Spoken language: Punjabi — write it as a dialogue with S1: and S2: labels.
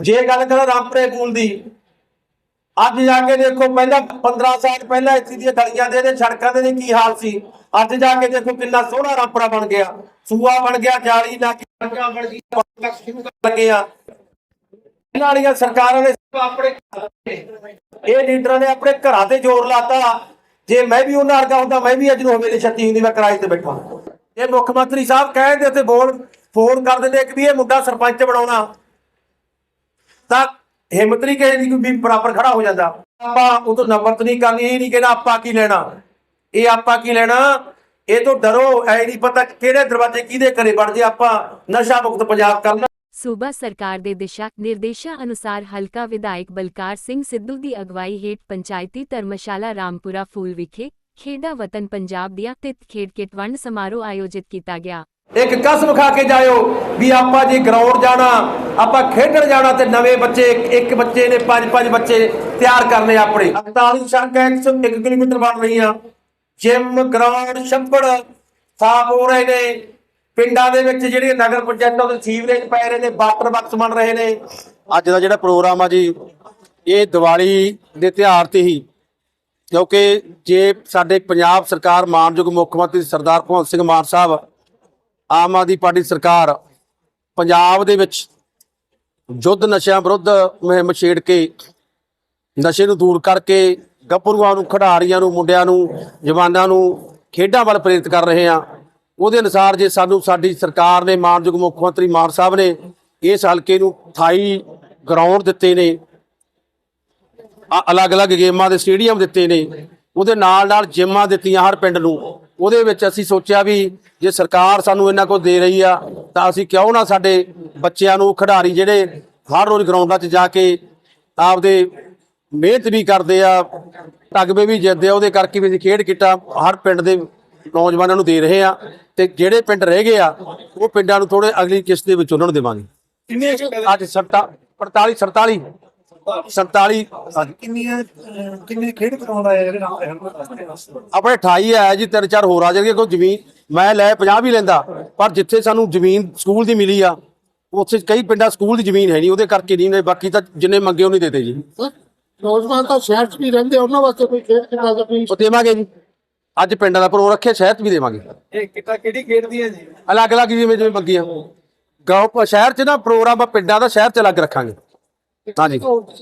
S1: ਜੇ ਗੱਲ ਕਰਾਂ ਰਾਮਪੁਰੇ ਪੂਲ ਦੀ, ਅੱਜ ਜਾ ਕੇ ਦੇਖੋ ਪਹਿਲਾਂ 15 ਸਾਲ ਪਹਿਲਾਂ ਇੱਥੇ ਦੀਆਂ ਗਲੀਆਂ ਦੇ ਨੇ, ਸੜਕਾਂ ਦੇ ਨੇ ਕੀ ਹਾਲ ਸੀ? ਅੱਜ ਜਾ ਕੇ ਦੇਖੋ ਕਿੰਨਾ ਸੋਹਣਾ ਰਾਮਪੁਰਾ ਬਣ ਗਿਆ। ਸੂਆ ਬਣ ਗਿਆ, ਜਾਲੀ ਲਾ ਸੜਕਾਂ ਬਣ ਗਈਆਂ ਤੱਕ ਇਹਨਾਂ ਵਾਲੀਆਂ ਸਰਕਾਰਾਂ ਨੇ ਆਪਣੇ ਇਹ ਲੀਡਰਾਂ ਨੇ ਆਪਣੇ ਘਰਾਂ ਤੇ ਜ਼ੋਰ ਲਾਤਾ। ਜੇ ਮੈਂ ਵੀ ਉਹਨਾਂ ਵਰਗਾ ਹੁੰਦਾ, ਮੈਂ ਵੀ ਅੱਜ ਨੂੰ ਹਵੇਲੀ ਛੱਤੀ ਹੁੰਦੀ, ਮੈਂ ਕਿਰਾਏ ਤੇ ਬੈਠਾ। ਇਹ ਮੁੱਖ ਮੰਤਰੀ ਸਾਹਿਬ ਕਹਿੰਦੇ ਉੱਥੇ ਬੋਲ, ਫੋਨ ਕਰ ਦਿੰਦੇ ਕਿ ਵੀ ਇਹ ਮੁੰਡਾ ਸਰਪੰਚ ਬਣਾਉਣਾ। ਤਾਂ ਹਿੰਮਤ ਨਹੀਂ ਕਿਸੇ ਦੀ ਵੀ ਬਰਾਬਰ ਖੜਾ ਹੋ ਜਾਂਦਾ। ਆਪਾਂ ਉਹ ਤੋਂ ਨਫ਼ਰਤ ਨਹੀਂ ਕਰਨੀ, ਇਹ ਨਹੀਂ ਕਹਿਣਾ ਆਪਾਂ ਕੀ ਲੈਣਾ। ਇਹ ਆਪਾਂ ਕੀ ਲੈਣਾ? ਇਹ ਤੋਂ ਡਰੋ, ਐ ਨਹੀਂ ਪਤਾ ਕਿਹੜੇ ਦਰਵਾਜ਼ੇ ਕਿਹਦੇ ਘਰੇ ਵੜ ਜੇ ਆਪਾਂ ਨਸ਼ਾ ਮੁਕਤ ਪੰਜਾਬ ਕਰਨਾ।
S2: ਸੂਬਾ ਸਰਕਾਰ ਦੇ ਦਿਸ਼ਾ ਨਿਰਦੇਸ਼ਾਂ ਅਨੁਸਾਰ ਹਲਕਾ ਵਿਧਾਇਕ ਬਲਕਾਰ ਸਿੰਘ ਸਿੱਧੂ ਦੀ ਅਗਵਾਈ ਹੇਠ ਪੰਚਾਇਤੀ ਧਰਮਸ਼ਾਲਾ ਰਾਮਪੁਰਾ ਫੂਲ ਵਿਖੇ ਖੇਡਾਂ ਵਤਨ ਪੰਜਾਬ ਦੀਆਂ ਤਿਤ ਖੇਡ ਕਿਟ ਸਮਾਰੋਹ ਆਯੋਜਿਤ ਕੀਤਾ ਗਿਆ।
S1: ਇੱਕ ਕਸਮ ਖਾ ਕੇ ਜਾਇਓ ਵੀ ਆਪਾਂ ਜੇ ਗਰਾਊਂਡ ਜਾਣਾ, ਆਪਾਂ ਖੇਡਣ ਜਾਣਾ ਤੇ ਨਵੇਂ ਬੱਚੇ, ਇੱਕ- ਬੱਚੇ ਨੇ ਪੰਜ ਪੰਜ ਬੱਚੇ ਤਿਆਰ ਕਰਨੇ ਆਪਣੇ। 48 ਸੜਕਾਂ 101 ਕਿਲੋਮੀਟਰ ਬਣ ਰਹੀਆਂ ਜਿਮ, ਗਰਾਊਂਡ, ਛੱਪੜ ਸਾਫ਼ ਹੋ ਰਹੇ ਨੇ। ਪਿੰਡਾਂ ਦੇ ਵਿੱਚ ਜਿਹੜੇ ਨਗਰ ਪੰਚਾਇਤਾਂ ਦੇ ਸੀਵਰੇਜ ਪੈ ਰਹੇ ਨੇ, ਵਾਟਰ ਬਾਕਸ ਬਣ ਰਹੇ ਨੇ।
S3: ਅੱਜ ਦਾ ਜਿਹੜਾ ਪ੍ਰੋਗਰਾਮ ਆ ਜੀ, ਇਹ ਦੀਵਾਲੀ ਦੇ ਤਿਉਹਾਰ ਤੇ ਹੀ, ਕਿਉਂਕਿ ਜੇ ਸਾਡੇ ਪੰਜਾਬ ਸਰਕਾਰ, ਮਾਨਯੋਗ ਮੁੱਖ ਮੰਤਰੀ ਸਰਦਾਰ ਭਗਵੰਤ ਸਿੰਘ ਮਾਨ ਸਾਹਿਬ ਆਮ ਆਦਮੀ ਪਾਰਟੀ ਸਰਕਾਰ ਪੰਜਾਬ ਦੇ ਵਿੱਚ ਯੁੱਧ ਨਸ਼ਿਆਂ ਵਿਰੁੱਧ ਮੁਹਿੰਮ ਛੇੜ ਕੇ ਨਸ਼ੇ ਨੂੰ ਦੂਰ ਕਰਕੇ ਗੱਭਰੂਆਂ ਨੂੰ, ਖਿਡਾਰੀਆਂ ਨੂੰ, ਮੁੰਡਿਆਂ ਨੂੰ, ਜਵਾਨਾਂ ਨੂੰ ਖੇਡਾਂ ਵੱਲ ਪ੍ਰੇਰਿਤ ਕਰ ਰਹੇ ਆ ਉਹਦੇ ਅਨੁਸਾਰ ਜੇ ਸਾਨੂੰ ਸਾਡੀ ਸਰਕਾਰ ਨੇ, ਮਾਨਯੋਗ ਮੁੱਖ ਮੰਤਰੀ ਮਾਨ ਸਾਹਿਬ ਨੇ ਇਸ ਹਲਕੇ ਨੂੰ 28 ਗਰਾਊਂਡ ਦਿੱਤੇ ਨੇ ਅਲੱਗ-ਅਲੱਗ ਗੇਮਾਂ ਦੇ ਸਟੇਡੀਅਮ ਦਿੱਤੇ ਨੇ, ਉਹਦੇ ਨਾਲ ਨਾਲ ਜਿੰਮਾਂ ਦਿੱਤੀਆਂ ਹਰ ਪਿੰਡ ਨੂੰ। ਉਹਦੇ ਵਿੱਚ ਅਸੀਂ ਸੋਚਿਆ ਵੀ ਜੇ ਸਰਕਾਰ ਸਾਨੂੰ ਇੰਨਾ ਕੁਝ ਦੇ ਰਹੀ ਆ ਤਾਂ ਅਸੀਂ ਕਿਉਂ ਨਾ ਸਾਡੇ ਬੱਚਿਆਂ ਨੂੰ ਖਿਡਾਰੀ ਜਿਹੜੇ ਹਰ ਰੋਜ਼ ਗਰਾਊਂਡਾਂ 'ਚ ਜਾ ਕੇ ਆਪਦੇ ਮਿਹਨਤ ਵੀ ਕਰਦੇ ਆ ਤਗਮੇ ਵੀ ਜਿੱਤਦੇ ਆ ਉਹਦੇ ਕਰਕੇ ਵੀ ਅਸੀਂ ਖੇਡ ਕਿੱਟਾਂ ਹਰ ਪਿੰਡ ਦੇ ਨੌਜਵਾਨਾਂ ਨੂੰ ਦੇ ਰਹੇ ਆ ਤੇ ਜਿਹੜੇ ਪਿੰਡ ਰਹਿ ਗਏ ਆ ਉਹ ਪਿੰਡਾਂ ਨੂੰ ਥੋੜੇ ਅਗਲੀ ਕਿਸ਼ਤ ਦੇ ਵਿੱਚ ਉਹਨਾਂ ਨੂੰ ਦੇਵਾਂਗੇ।
S4: ਕਿੰਨੇ
S3: ਅੱਜ 47 48 47 47 ਹਾਂਜੀ।
S4: ਕਿੰਨੀਆਂ ਅਹ, ਕਿੰਨੇ ਖੇਡ ਕਰਾਉਂਦਾ ਹੈ ਜਿਹੜੇ ਨਾਲ
S3: ਆਪਣੇ 28 ਹੈ ਜੀ ਤਿੰਨ ਚਾਰ ਹੋਰ ਆ ਜਾਣਗੇ ਕੋਈ ਜ਼ਮੀਨ ਮੈਂ ਲੈ 50 ਵੀ ਲੈਂਦਾ ਪਰ ਜਿੱਥੇ ਸਾਨੂੰ ਜ਼ਮੀਨ ਸਕੂਲ ਦੀ ਮਿਲੀ ਆ ਉੱਥੇ ਕਈ ਪਿੰਡਾਂ ਸਕੂਲ ਦੀ ਜ਼ਮੀਨ ਹੈ ਨਹੀਂ ਉਹਦੇ ਕਰਕੇ ਨਹੀਂ ਨੇ ਬਾਕੀ ਤਾਂ ਜਿੰਨੇ ਮੰਗੇ ਉਹ ਨਹੀਂ ਦਿੱਤੇ ਜੀ।
S5: ਨੌਜਵਾਨ ਤਾਂ ਸ਼ਹਿਰ 'ਚ ਵੀ ਰਹਿੰਦੇ ਆ, ਉਹਨਾਂ ਵਾਸਤੇ ਕੋਈ ਖੇਡ ਖਿਡਾ ਦਾ ਕੋਈ
S3: ਉਹ ਦੇਵਾਂਗੇ ਜੀ। ਅੱਜ ਪਿੰਡਾਂ ਦਾ ਪ੍ਰੋਗਰਾਮ ਰੱਖਿਆ ਸ਼ਹਿਰ 'ਚ ਵੀ ਦੇਵਾਂਗੇ।
S4: ਇਹ ਕਿਤਾ ਕਿਹੜੀ ਖੇਡਦੀ ਹੈ ਜੀ?
S3: ਅਲੱਗ-ਅਲੱਗ ਜਿਵੇਂ ਜਿਵੇਂ ਮੰਗੀਆਂ। ਗਾਉਂ ਸ਼ਹਿਰ 'ਚ ਨਾ ਪ੍ਰੋਗਰਾਮ ਆ ਪਿੰਡਾਂ ਦਾ ਸ਼ਹਿਰ 'ਚ ਅਲੱਗ ਰੱਖਾਂਗੇ। Sonic. Oh.